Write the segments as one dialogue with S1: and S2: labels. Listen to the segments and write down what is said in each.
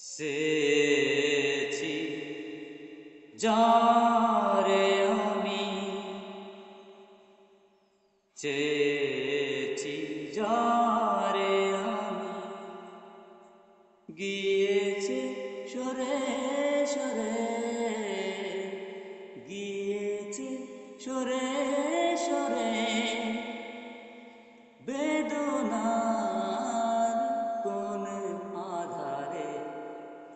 S1: সেছি। যারে আমি চেয়েছি যারে আমি গিয়েছে সরে সরে গিয়েছে সরে সরে। বেদনার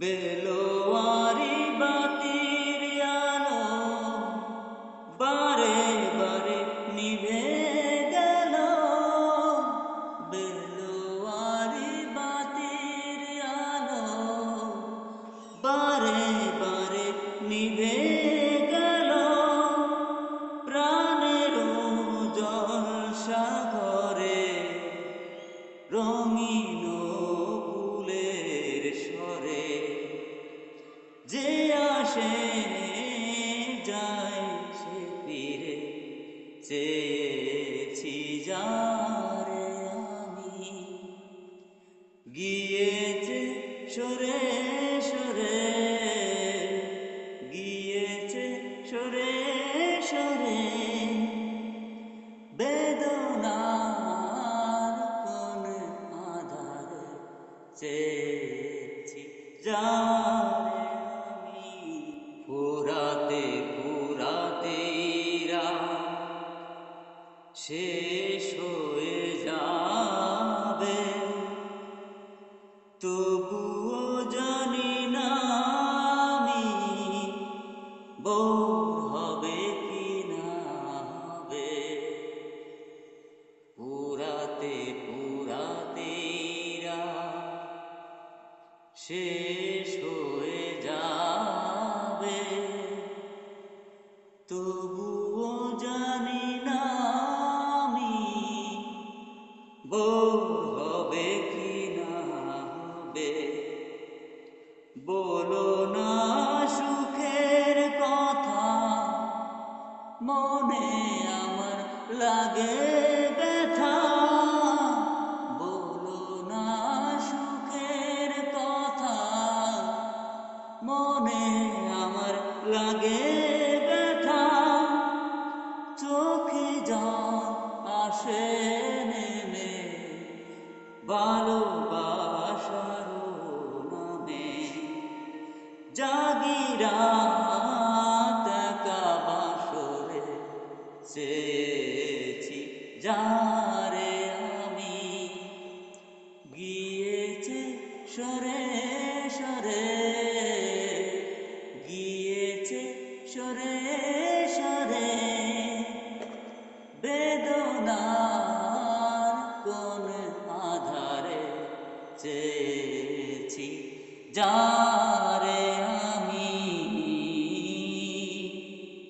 S1: বেলোয়ারি বাতির আলো বারে বারে নিভে গেল। বেলোয়ারি বাতির আলো বারে বারে নিভে গেল। প্রাণের জল সাগরে রঙিন ফুলের স্বরে আসে যায় সে ফিরে, চেয়েছি যারে আমি। গিয়েছে সরে সরে গিয়েছে সরে সরে, বেদনার কোন আধারে চেয়েছি যারে বলো না সুখের কথা। মনে আমার লাগে ব্যথা। বলো না সুখের কথা। মনে আমার লাগে ব্যথা। চোখে জল আসে জাগিরাত কাবাসরে চেয়েছি, যারে আমি গিয়েছে সরে সরে, গিয়েছে সরে সরে। বেদনার কোন আধারে চেয়েছি जा रे